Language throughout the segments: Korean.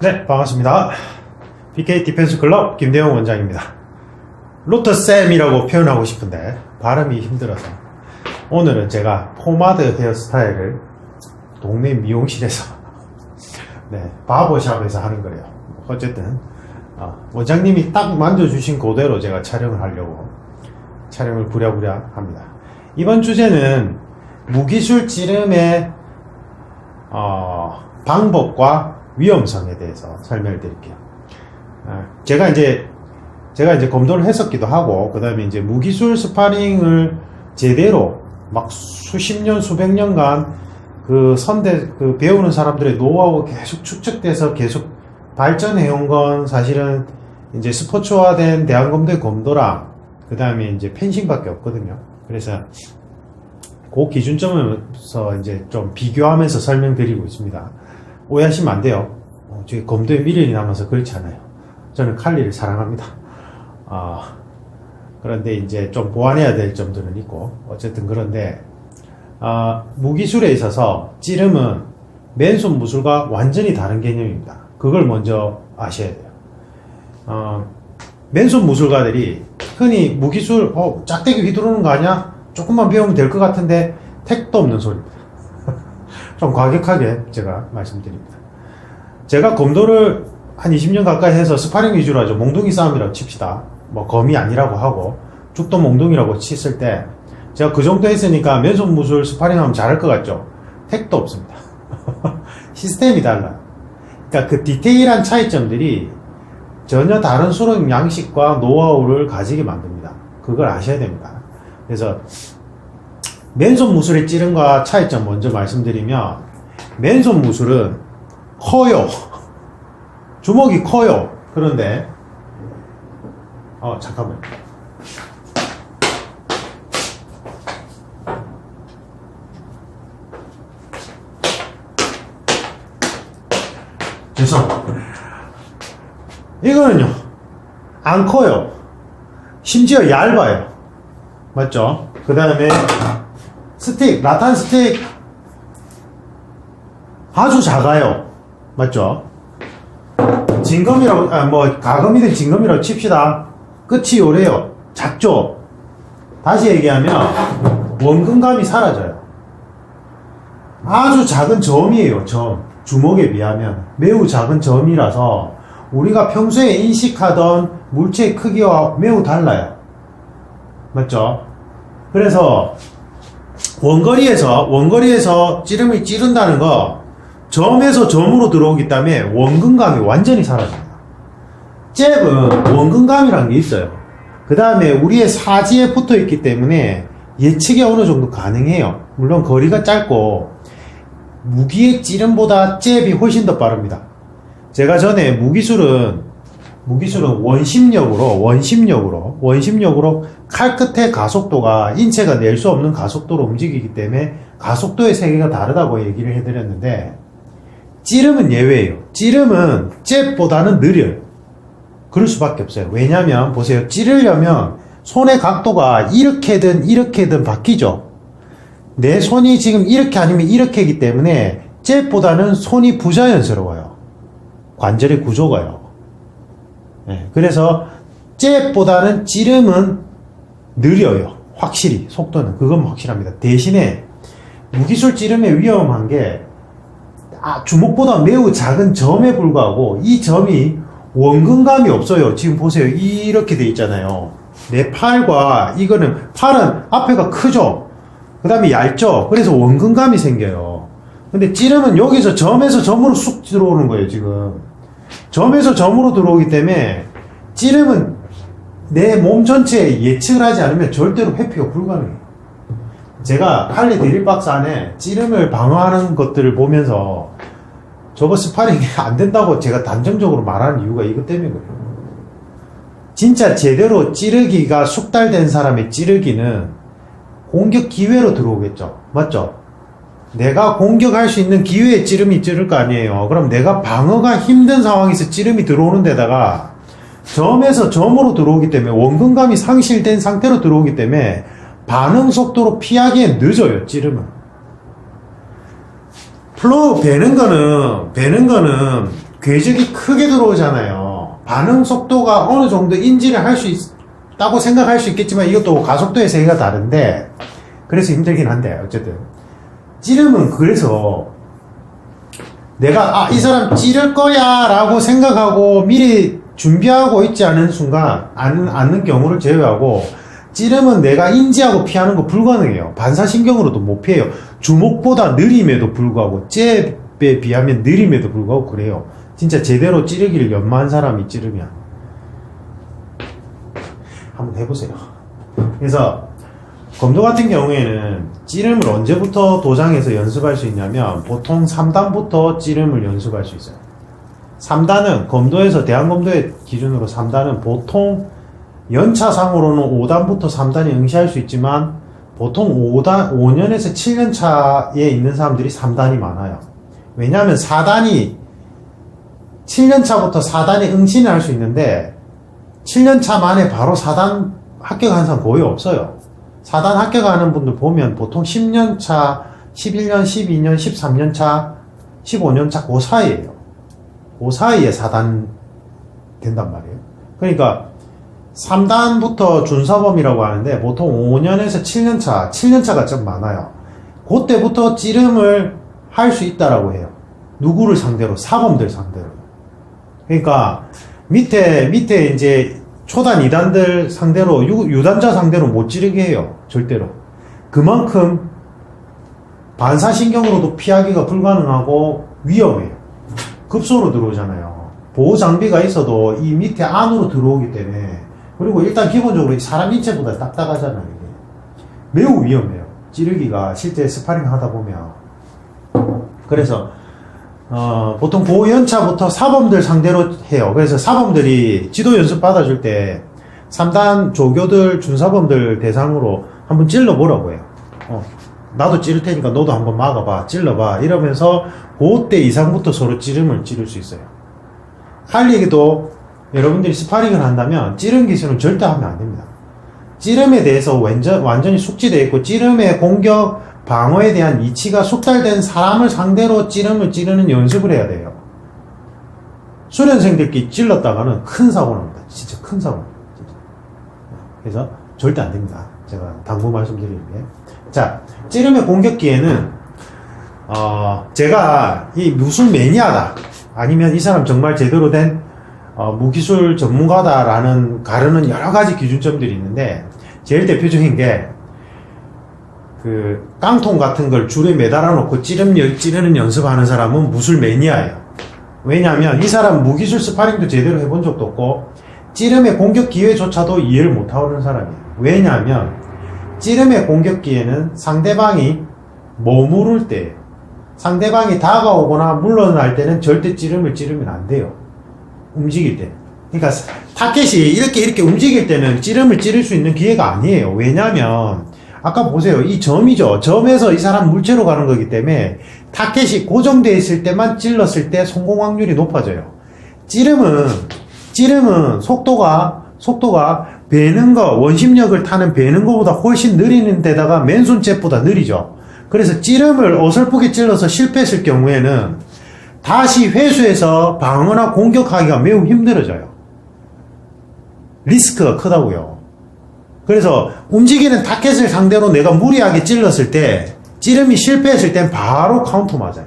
네, 반갑습니다. PK 디펜스 클럽 김대영 원장입니다. 로터쌤이라고 표현하고 싶은데 발음이 힘들어서 오늘은 제가 포마드 헤어스타일을 동네 미용실에서 네, 바버샵에서 하는 거예요. 어쨌든 어, 원장님이 딱 만져주신 그대로 제가 촬영을 하려고 촬영을 부랴부랴 합니다. 이번 주제는 무기술 찌름의 어, 방법과 위험성에 대해서 설명을 드릴게요. 아, 제가 이제 제가 이제 검도를 했었기도 하고 그 다음에 이제 무기술 스파링을 제대로 막 수십 년 수백 년간 그 선대 그 배우는 사람들의 노하우가 계속 축적돼서 계속 발전해 온 건 사실은 이제 스포츠화된 대한검도의 검도랑 그 다음에 이제 펜싱밖에 없거든요. 그래서 그 기준점에서 이제 좀 비교하면서 설명드리고 있습니다. 오해하시면 안 돼요. 어, 저희 검도에 미련이 남아서 그렇지 않아요. 저는 칼리를 사랑합니다. 아, 그런데 이제 좀 보완해야 될 점들은 있고, 어쨌든 그런데, 아, 무기술에 있어서 찌름은 맨손 무술과 완전히 다른 개념입니다. 그걸 먼저 아셔야 돼요. 어, 맨손 무술가들이 흔히 무기술, 어, 짝대기 휘두르는 거 아니야? 조금만 배우면 될 것 같은데, 택도 없는 소리입니다. 좀 과격하게 제가 말씀드립니다. 제가 검도를 한 20년 가까이 해서 스파링 위주로 하죠. 몽둥이 싸움이라고 칩시다. 뭐 검이 아니라고 하고 죽도 몽둥이라고 쳤을 때 제가 그 정도 했으니까 맨손 무술 스파링 하면 잘할 것 같죠? 택도 없습니다. 시스템이 달라요. 그러니까 그 디테일한 차이점들이 전혀 다른 수능 양식과 노하우를 가지게 만듭니다. 그걸 아셔야 됩니다. 그래서 맨손 무술의 찌른과 차이점 먼저 말씀드리면 맨손 무술은 커요. 주먹이 커요. 그런데 어 잠깐만. 죄송. 이거는요 안 커요. 심지어 얇아요. 맞죠? 그 다음에 스틱, 라탄 스틱 아주 작아요. 맞죠? 진검이라고, 아, 뭐, 가검이든 진검이라고 칩시다. 끝이 요래요. 작죠? 다시 얘기하면, 원근감이 사라져요. 아주 작은 점이에요, 점. 주먹에 비하면. 매우 작은 점이라서, 우리가 평소에 인식하던 물체의 크기와 매우 달라요. 맞죠? 그래서, 원거리에서, 원거리에서 찌름을 찌른다는 거, 점에서 점으로 들어오기 때문에 원근감이 완전히 사라집니다. 잽은 원근감이라는 게 있어요. 그 다음에 우리의 사지에 붙어 있기 때문에 예측이 어느 정도 가능해요. 물론 거리가 짧고, 무기의 찌름보다 잽이 훨씬 더 빠릅니다. 제가 전에 무기술은, 무기술은 원심력으로, 원심력으로, 원심력으로 칼 끝의 가속도가 인체가 낼 수 없는 가속도로 움직이기 때문에 가속도의 세계가 다르다고 얘기를 해드렸는데, 찌름은 예외예요. 찌름은 잽보다는 느려요. 그럴 수밖에 없어요. 왜냐면 보세요. 찌르려면 손의 각도가 이렇게든 이렇게든 바뀌죠. 내 손이 지금 이렇게 아니면 이렇게이기 때문에 잽보다는 손이 부자연스러워요. 관절의 구조가요. 네, 그래서 잽보다는 찌름은 느려요. 확실히 속도는 그건 확실합니다. 대신에 무기술 찌름의 위험한 게 아, 주먹보다 매우 작은 점에 불과하고 이 점이 원근감이 없어요. 지금 보세요. 이렇게 돼 있잖아요. 내 팔과 이거는 팔은 앞에가 크죠. 그 다음에 얇죠. 그래서 원근감이 생겨요. 근데 찌름은 여기서 점에서 점으로 쑥 들어오는 거예요. 지금 점에서 점으로 들어오기 때문에 찌름은 내 몸 전체에 예측을 하지 않으면 절대로 회피가 불가능해요. 제가 할리 드릴 박스 안에 찌름을 방어하는 것들을 보면서 저거 스파링이 안 된다고 제가 단정적으로 말하는 이유가 이것 때문이거든요. 진짜 제대로 찌르기가 숙달된 사람의 찌르기는 공격 기회로 들어오겠죠. 맞죠? 내가 공격할 수 있는 기회에 찌름이 찌를 거 아니에요. 그럼 내가 방어가 힘든 상황에서 찌름이 들어오는 데다가 점에서 점으로 들어오기 때문에 원근감이 상실된 상태로 들어오기 때문에 반응 속도로 피하기엔 늦어요, 찌름은. 플로우 베는 거는, 베는 거는 궤적이 크게 들어오잖아요. 반응 속도가 어느 정도 인지를 할 수 있다고 생각할 수 있겠지만 이것도 가속도의 세계가 다른데 그래서 힘들긴 한데 어쨌든 찌르면 그래서 내가 아 이 사람 찌를 거야 라고 생각하고 미리 준비하고 있지 않은 순간 않는, 않는 경우를 제외하고 찌르면 내가 인지하고 피하는 거 불가능해요. 반사신경으로도 못 피해요. 주먹보다 느림에도 불구하고 잽에 비하면 느림에도 불구하고 그래요. 진짜 제대로 찌르기를 연마한 사람이 찌르면. 한번 해보세요. 그래서 검도 같은 경우에는 찌름을 언제부터 도장에서 연습할 수 있냐면 보통 3단부터 찌름을 연습할 수 있어요. 3단은 검도에서 대한검도의 기준으로 3단은 보통 연차상으로는 5단부터 3단이 응시할 수 있지만 보통 5단, 5년에서 7년 차에 있는 사람들이 3단이 많아요. 왜냐하면 4단이 7년 차부터 4단에 응시는 할 수 있는데 7년 차 만에 바로 4단 합격한 사람 거의 없어요. 4단 합격하는 분들 보면 보통 10년 차, 11년, 12년, 13년 차, 15년 차, 그 사이에요. 그 사이에 4단 된단 말이에요. 그러니까 3단부터 준사범이라고 하는데 보통 5년에서 7년 차, 7년 차가 좀 많아요. 그때부터 찌름을 할 수 있다라고 해요. 누구를 상대로? 사범들 상대로. 그러니까 밑에, 밑에 이제 초단 2단들 상대로 유, 단자 상대로 못 찌르게 해요. 절대로. 그만큼 반사신경으로도 피하기가 불가능하고 위험해요. 급소로 들어오잖아요. 보호 장비가 있어도 이 밑에 안으로 들어오기 때문에 그리고 일단 기본적으로 사람 인체보다 딱딱하잖아요. 이게. 매우 위험해요. 찌르기가 실제 스파링 하다 보면. 그래서 어, 보통 고연차부터 사범들 상대로 해요. 그래서 사범들이 지도 연습 받아줄 때 3단 조교들, 준사범들 대상으로 한번 찔러보라고 해요. 어, 나도 찌를 테니까 너도 한번 막아봐, 찔러봐. 이러면서 그때 이상부터 서로 찌름을 찌를 수 있어요. 칼리기도 여러분들이 스파링을 한다면 찌름 기술은 절대 하면 안 됩니다. 찌름에 대해서 완전, 완전히 숙지되어 있고 찌름의 공격, 방어에 대한 이치가 숙달된 사람을 상대로 찌름을 찌르는 연습을 해야 돼요. 수련생들끼리 찔렀다가는 큰 사고 납니다. 진짜 큰 사고. 진짜. 그래서 절대 안 됩니다. 제가 당부 말씀드리는 게. 자, 찌름의 공격기에는, 어, 제가 이 무술 매니아다. 아니면 이 사람 정말 제대로 된 어, 무기술 전문가다라는 가르는 여러 가지 기준점들이 있는데, 제일 대표적인 게, 그 깡통 같은 걸 줄에 매달아 놓고 찌름 찌르는 연습하는 사람은 무술 매니아예요. 왜냐하면 이 사람 무기술 스파링도 제대로 해본 적도 없고 찌름의 공격 기회조차도 이해를 못하는 사람이에요. 왜냐하면 찌름의 공격 기회는 상대방이 머무를 때 상대방이 다가오거나 물러날 때는 절대 찌름을 찌르면 안 돼요. 움직일 때. 그러니까 타켓이 이렇게 이렇게 움직일 때는 찌름을 찌를 수 있는 기회가 아니에요. 왜냐하면 아까 보세요. 이 점이죠. 점에서 이 사람 물체로 가는 거기 때문에 타켓이 고정되어 있을 때만 찔렀을 때 성공 확률이 높아져요. 찌름은, 찌름은 속도가, 속도가 배는 거, 원심력을 타는 배는 거보다 훨씬 느리는 데다가 맨손 잽보다 느리죠. 그래서 찌름을 어설프게 찔러서 실패했을 경우에는 다시 회수해서 방어나 공격하기가 매우 힘들어져요. 리스크가 크다고요. 그래서 움직이는 타켓을 상대로 내가 무리하게 찔렀을 때 찌름이 실패했을 땐 바로 카운터 맞아요.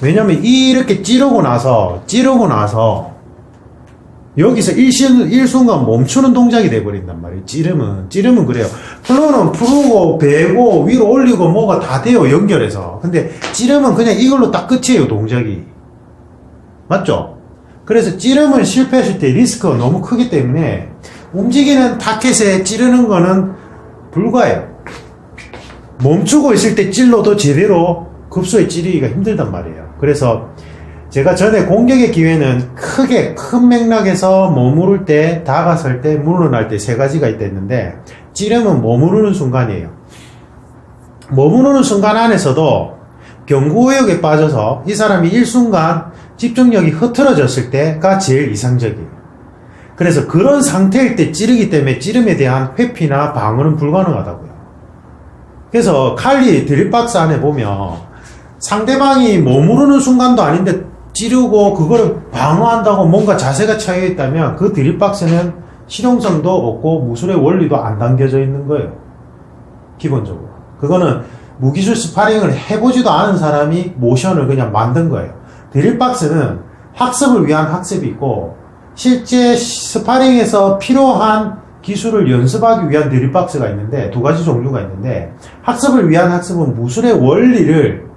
왜냐면 이렇게 찌르고 나서 찌르고 나서 여기서 일신, 일순간 멈추는 동작이 돼버린단 말이에요. 찌르면. 찌르면 그래요. 플로는 풀고, 베고, 위로 올리고, 뭐가 다 돼요. 연결해서. 근데 찌르면 그냥 이걸로 딱 끝이에요. 동작이. 맞죠? 그래서 찌르면 실패했을 때 리스크가 너무 크기 때문에 움직이는 타켓에 찌르는 거는 불가해요. 멈추고 있을 때 찔러도 제대로 급소에 찌르기가 힘들단 말이에요. 그래서 제가 전에 공격의 기회는 크게 큰 맥락에서 머무를 때, 다가설 때, 물러날 때 세 가지가 있다는데 찌르면 머무르는 순간이에요. 머무르는 순간 안에서도 경고역에 빠져서 이 사람이 일순간 집중력이 흐트러졌을 때가 제일 이상적이에요. 그래서 그런 상태일 때 찌르기 때문에 찌름에 대한 회피나 방어는 불가능하다고요. 그래서 칼리 드립박스 안에 보면 상대방이 머무르는 순간도 아닌데 찌르고 그거를 방어한다고 뭔가 자세가 차여 있다면 그 드립박스는 실용성도 없고 무술의 원리도 안 담겨져 있는 거예요. 기본적으로. 그거는 무기술 스파링을 해보지도 않은 사람이 모션을 그냥 만든 거예요. 드릴박스는 학습을 위한 학습이 있고 실제 스파링에서 필요한 기술을 연습하기 위한 드릴박스가 있는데 두 가지 종류가 있는데 학습을 위한 학습은 무술의 원리를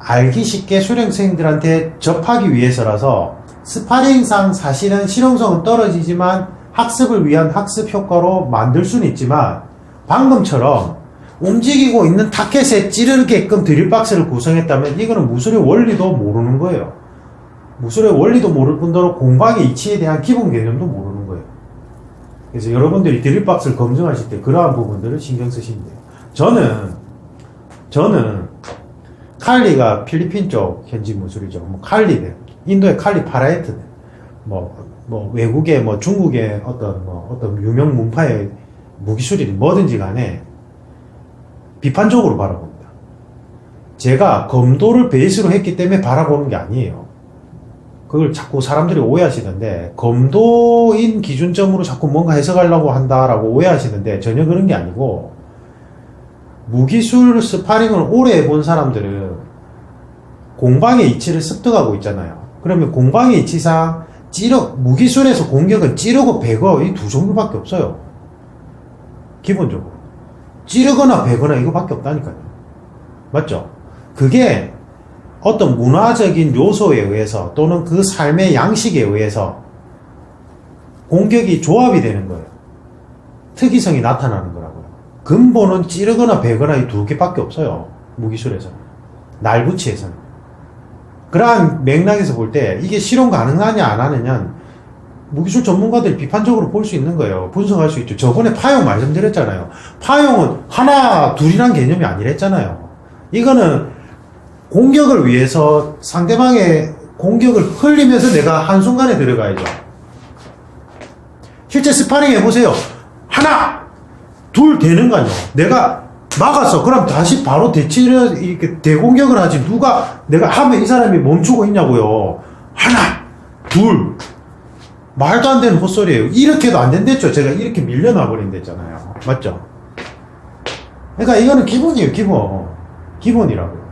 알기 쉽게 수련생들한테 접하기 위해서라서 스파링상 사실은 실용성은 떨어지지만 학습을 위한 학습 효과로 만들 수는 있지만 방금처럼 움직이고 있는 타켓에 찌르게끔 드릴박스를 구성했다면 이거는 무술의 원리도 모르는 거예요. 무술의 원리도 모를 뿐더러 공방의 이치에 대한 기본 개념도 모르는 거예요. 그래서 여러분들이 드릴박스를 검증하실 때 그러한 부분들을 신경 쓰시면 돼요. 저는, 저는 칼리가 필리핀 쪽 현지 무술이죠. 뭐 칼리들, 인도의 칼리 파라이트들, 뭐, 뭐 외국의 뭐 중국의 어떤 뭐 어떤 유명 문파의 무기술이 뭐든지 간에 비판적으로 바라봅니다. 제가 검도를 베이스로 했기 때문에 바라보는 게 아니에요. 그걸 자꾸 사람들이 오해하시는데 검도인 기준점으로 자꾸 뭔가 해석하려고 한다라고 오해하시는데 전혀 그런 게 아니고 무기술 스파링을 오래 해본 사람들은 공방의 이치를 습득하고 있잖아요. 그러면 공방의 이치상 찌르 무기술에서 공격은 찌르고 배거 이 두 종류밖에 없어요. 기본적으로 찌르거나 배거나 이거밖에 없다니까요. 맞죠? 그게 어떤 문화적인 요소에 의해서 또는 그 삶의 양식에 의해서 공격이 조합이 되는 거예요. 특이성이 나타나는 거라고요. 근본은 찌르거나 베거나 이 두 개밖에 없어요. 무기술에서는. 날붙이에서는. 그러한 맥락에서 볼 때 이게 실현 가능하냐 안 하느냐 무기술 전문가들이 비판적으로 볼 수 있는 거예요. 분석할 수 있죠. 저번에 파용 말씀드렸잖아요. 파용은 하나, 둘이란 개념이 아니랬잖아요. 이거는 공격을 위해서 상대방의 공격을 흘리면서 내가 한순간에 들어가야죠. 실제 스파링 해보세요. 하나, 둘 되는가요? 내가 막았어. 그럼 다시 바로 대치를, 이렇게 대공격을 하지. 누가, 내가 하면 이 사람이 멈추고 있냐고요. 하나, 둘. 말도 안 되는 헛소리예요. 이렇게도 안 된댔죠. 제가 이렇게 밀려나 버린댔잖아요. 맞죠? 그러니까 이거는 기본이에요, 기본. 기본이라고요.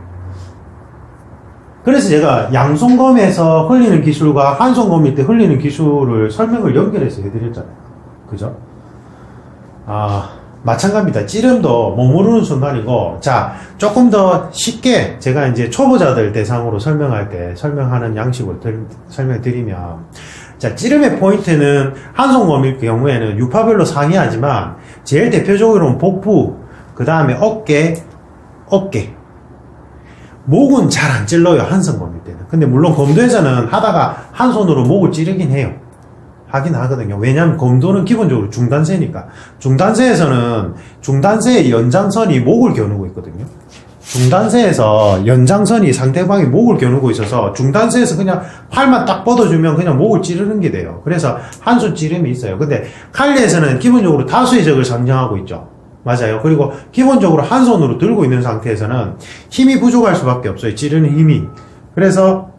그래서 제가 양손검에서 흘리는 기술과 한손검일 때 흘리는 기술을 설명을 연결해서 해드렸잖아요. 그죠? 아, 마찬가지입니다. 찌름도 못 모르는 순간이고, 자, 조금 더 쉽게 제가 이제 초보자들 대상으로 설명할 때 설명하는 양식을 들, 설명드리면, 자, 찌름의 포인트는 한손검일 경우에는 유파별로 상이하지만, 제일 대표적으로는 복부, 그 다음에 어깨, 어깨. 목은 잘 안 찔러요, 한손검일 때는. 근데 물론 검도에서는 하다가 한 손으로 목을 찌르긴 해요. 하긴 하거든요. 왜냐하면 검도는 기본적으로 중단세니까. 중단세에서는 중단세의 연장선이 목을 겨누고 있거든요. 중단세에서 연장선이 상대방이 목을 겨누고 있어서 중단세에서 그냥 팔만 딱 뻗어주면 그냥 목을 찌르는 게 돼요. 그래서 한 손 찌름이 있어요. 근데 칼리에서는 기본적으로 다수의 적을 상정하고 있죠. 맞아요. 그리고 기본적으로 한 손으로 들고 있는 상태에서는 힘이 부족할 수밖에 없어요. 찌르는 힘이. 그래서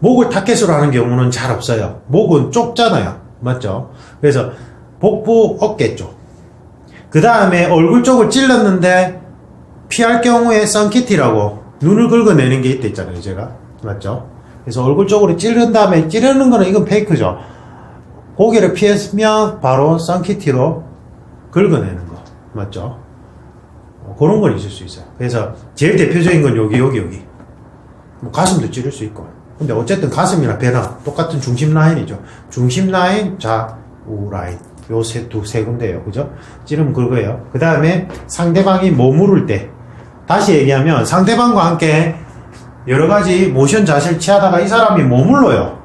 목을 타켓으로 하는 경우는 잘 없어요. 목은 좁잖아요. 맞죠? 그래서 복부 어깨 쪽. 그 다음에 얼굴 쪽을 찔렀는데 피할 경우에 썬키티라고 눈을 긁어내는 게 있다 있잖아요. 제가. 맞죠? 그래서 얼굴 쪽으로 찌른 다음에 찌르는 거는 이건 페이크죠. 고개를 피했으면 바로 썬키티로 긁어내는 거. 맞죠? 어, 그런 건 있을 수 있어요. 그래서 제일 대표적인 건 여기, 여기, 여기. 뭐 가슴도 찌를 수 있고. 근데 어쨌든 가슴이나 배랑 똑같은 중심 라인이죠. 중심 라인, 자, 우 라인. 요 세, 두, 세 군데예요. 그죠? 찌르면 그거예요. 그 다음에 상대방이 머무를 때. 다시 얘기하면 상대방과 함께 여러 가지 모션 자세를 취하다가 이 사람이 머물러요.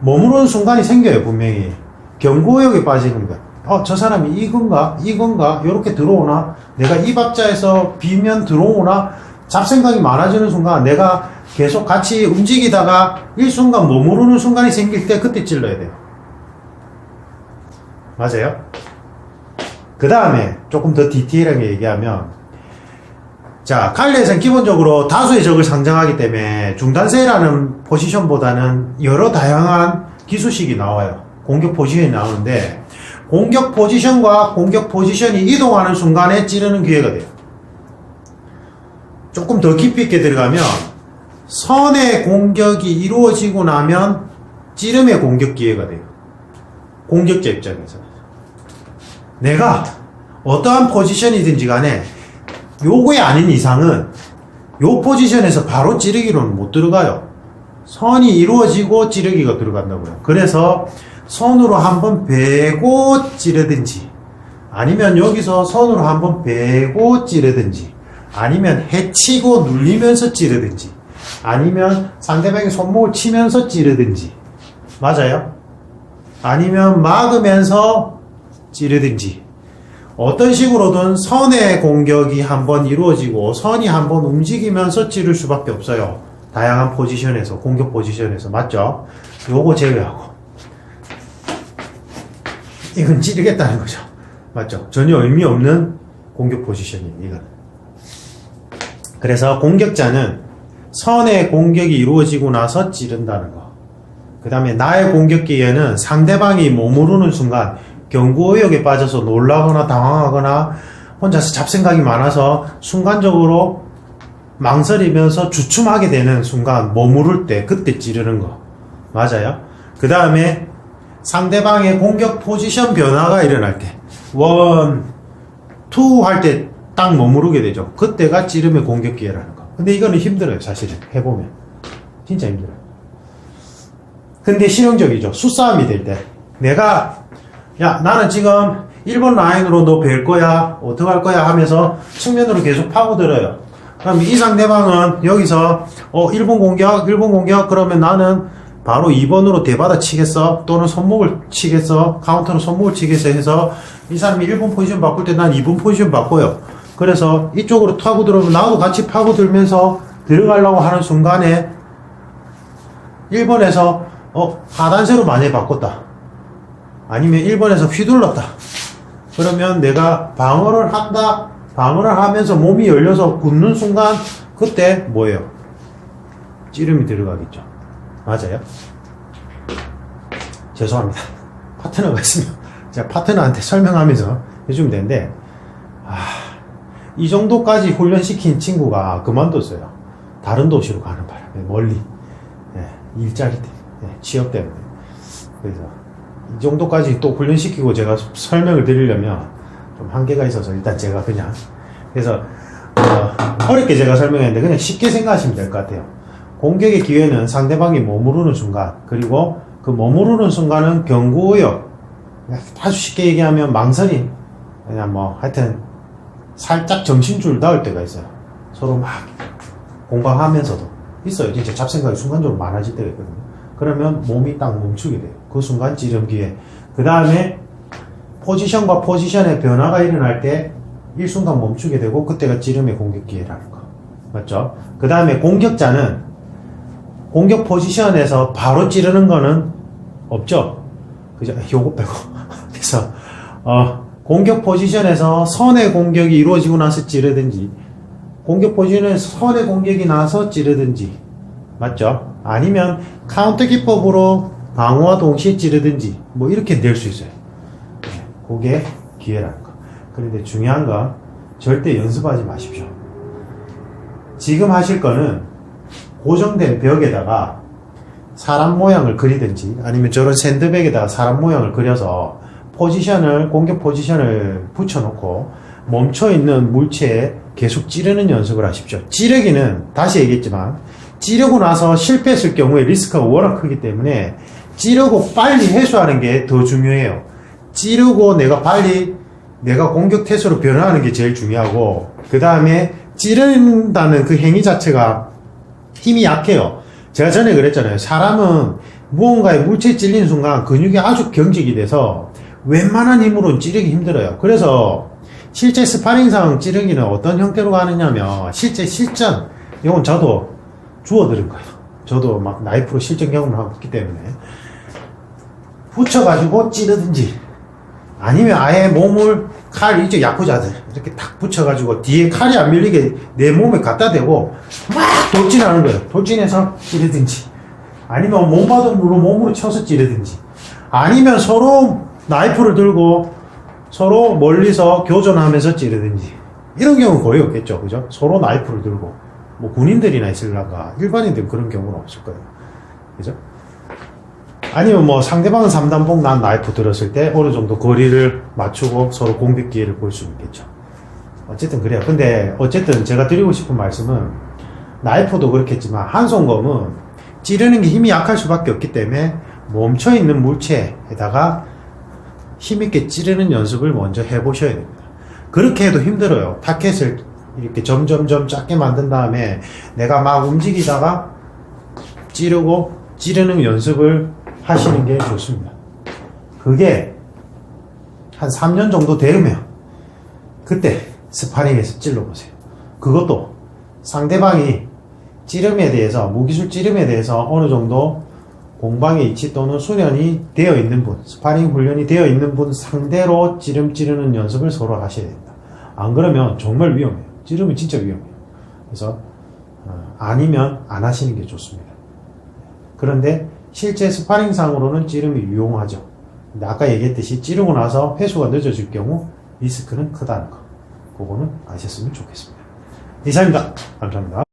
머무르는 순간이 생겨요, 분명히. 경고역에 빠지는 거야. 어, 저 사람이 이건가? 이건가? 요렇게 들어오나? 내가 이 박자에서 비면 들어오나? 잡생각이 많아지는 순간 내가 계속 같이 움직이다가 일순간 머무르는 순간이 생길 때 그때 찔러야 돼요. 맞아요? 그 다음에 조금 더 디테일하게 얘기하면 자, 칼리에서는 기본적으로 다수의 적을 상정하기 때문에 중단세라는 포지션보다는 여러 다양한 기수식이 나와요. 공격 포지션이 나오는데, 공격 포지션과 공격 포지션이 이동하는 순간에 찌르는 기회가 돼요. 조금 더 깊이 있게 들어가면, 선의 공격이 이루어지고 나면 찌름의 공격 기회가 돼요. 공격자 입장에서. 내가 어떠한 포지션이든지 간에 요거에 아닌 이상은 요 포지션에서 바로 찌르기로는 못 들어가요. 선이 이루어지고 찌르기가 들어간다고요. 그래서 선으로 한번 베고 찌르든지 아니면 여기서 선으로 한번 베고 찌르든지 아니면 해치고 눌리면서 찌르든지 아니면 상대방의 손목을 치면서 찌르든지 맞아요? 아니면 막으면서 찌르든지 어떤 식으로든 선의 공격이 한번 이루어지고 선이 한번 움직이면서 찌를 수밖에 없어요. 다양한 포지션에서 공격 포지션에서 맞죠? 요거 제외하고 이건 찌르겠다는 거죠. 맞죠? 전혀 의미 없는 공격 포지션이에요. 이건. 그래서 공격자는 선의 공격이 이루어지고 나서 찌른다는 거. 그 다음에 나의 공격 기회는 상대방이 머무르는 순간 경고의욕에 빠져서 놀라거나 당황하거나 혼자서 잡생각이 많아서 순간적으로 망설이면서 주춤하게 되는 순간 머무를 때 그때 찌르는 거 맞아요 그 다음에 상대방의 공격 포지션 변화가 일어날 때 원 투 할 때 딱 머무르게 되죠. 그때가 찌름의 공격 기회라는 거. 근데 이거는 힘들어요 사실은. 해보면. 진짜 힘들어요. 근데 실용적이죠. 수싸움이 될 때. 내가 야, 나는 지금 1번 라인으로 너 뵐 거야. 어떡할 거야 하면서 측면으로 계속 파고들어요. 그럼 이 상대방은 여기서 어, 1번 공격, 1번 공격 그러면 나는 바로 2번으로 대받아 치겠어. 또는 손목을 치겠어. 카운터로 손목을 치겠어 해서 이 사람이 1번 포지션 바꿀 때 난 2번 포지션 바꿔요. 그래서 이쪽으로 타고 들어오면 나도 같이 파고들면서 들어가려고 하는 순간에 1번에서 어, 하단세로 많이 바꿨다. 아니면 1번에서 휘둘렀다. 그러면 내가 방어를 한다. 방어를 하면서 몸이 열려서 굳는 순간 그때 뭐예요? 찌름이 들어가겠죠. 맞아요? 죄송합니다. 파트너가 있으면 제가 파트너한테 설명하면서 해주면 되는데 아, 이 정도까지 훈련시킨 친구가 그만뒀어요. 다른 도시로 가는 바람에 멀리 예, 일자리 때문에 예, 취업 때문에 그래서 이 정도까지 또 훈련시키고 제가 설명을 드리려면 좀 한계가 있어서 일단 제가 그냥 그래서 어, 어렵게 제가 설명했는데 그냥 쉽게 생각하시면 될 것 같아요. 공격의 기회는 상대방이 머무르는 순간 그리고 그 머무르는 순간은 경고의욕 아주 쉽게 얘기하면 망설임 그냥 뭐 하여튼 살짝 정신줄 나올 때가 있어요. 서로 막 공방하면서도 있어요. 진짜 잡생각이 순간적으로 많아질 때가 있거든요. 그러면 몸이 딱 멈추게 돼요. 그 순간 찌름기에. 그 다음에 포지션과 포지션의 변화가 일어날 때 일순간 멈추게 되고 그때가 찌름의 공격 기회라는 거. 맞죠? 그 다음에 공격자는 공격 포지션에서 바로 찌르는 거는 없죠? 그죠? 요거 빼고. 그래서, 어, 공격 포지션에서 선의 공격이 이루어지고 나서 찌르든지, 공격 포지션에서 선의 공격이 나서 찌르든지, 맞죠? 아니면 카운터 기법으로 방어와 동시에 찌르든지 뭐 이렇게 될수 있어요. 네, 그게 기회라는 거. 그런데 중요한 건 절대 연습하지 마십시오. 지금 하실 거는 고정된 벽에다가 사람 모양을 그리든지 아니면 저런 샌드백에다가 사람 모양을 그려서 포지션을 공격 포지션을 붙여놓고 멈춰 있는 물체에 계속 찌르는 연습을 하십시오. 찌르기는 다시 얘기했지만 찌르고 나서 실패했을 경우에 리스크가 워낙 크기 때문에 찌르고 빨리 해소하는 게 더 중요해요. 찌르고 내가 빨리 내가 공격 태세로 변화하는 게 제일 중요하고 그 다음에 찌른다는 그 행위 자체가 힘이 약해요. 제가 전에 그랬잖아요. 사람은 무언가에 물체에 찔리는 순간 근육이 아주 경직이 돼서 웬만한 힘으로는 찌르기 힘들어요. 그래서 실제 스파링상 찌르기는 어떤 형태로 가느냐면 실제 실전 이건 저도 주워들은 거예요. 저도 막 나이프로 실전 경험을 하고 있기 때문에 붙여가지고 찌르든지 아니면 아예 몸을 칼 이제 야쿠자들 이렇게 탁 붙여가지고 뒤에 칼이 안 밀리게 내 몸에 갖다 대고 막 돌진하는 거예요. 돌진해서 찌르든지 아니면 몸바닥으로 몸으로 쳐서 찌르든지 아니면 서로 나이프를 들고 서로 멀리서 교전하면서 찌르든지 이런 경우 거의 없겠죠. 그죠? 서로 나이프를 들고 뭐 군인들이나 있을란가 일반인들은 그런 경우는 없을 거예요. 그죠? 아니면 뭐 상대방은 3단봉 난 나이프 들었을 때 어느 정도 거리를 맞추고 서로 공격 기회를 볼 수 있겠죠. 어쨌든 그래요. 근데 어쨌든 제가 드리고 싶은 말씀은 나이프도 그렇겠지만 한손검은 찌르는 게 힘이 약할 수밖에 없기 때문에 멈춰 있는 물체에다가 힘있게 찌르는 연습을 먼저 해보셔야 됩니다. 그렇게 해도 힘들어요. 타켓을 이렇게 점점점 작게 만든 다음에 내가 막 움직이다가 찌르고 찌르는 연습을 하시는 게 좋습니다. 그게 한 3년 정도 되면 그때 스파링에서 찔러보세요. 그것도 상대방이 찌름에 대해서 무기술 찌름에 대해서 어느 정도 공방의 이치 또는 수련이 되어 있는 분, 스파링 훈련이 되어 있는 분 상대로 찌름 찌르는 연습을 서로 하셔야 됩니다. 안 그러면 정말 위험해요. 찌르면 진짜 위험해요. 그래서 어, 아니면 안 하시는 게 좋습니다. 그런데 실제 스파링상으로는 찌름이 유용하죠. 근데 아까 얘기했듯이 찌르고 나서 회수가 늦어질 경우 리스크는 크다는 거. 그거는 아셨으면 좋겠습니다. 이상입니다. 감사합니다.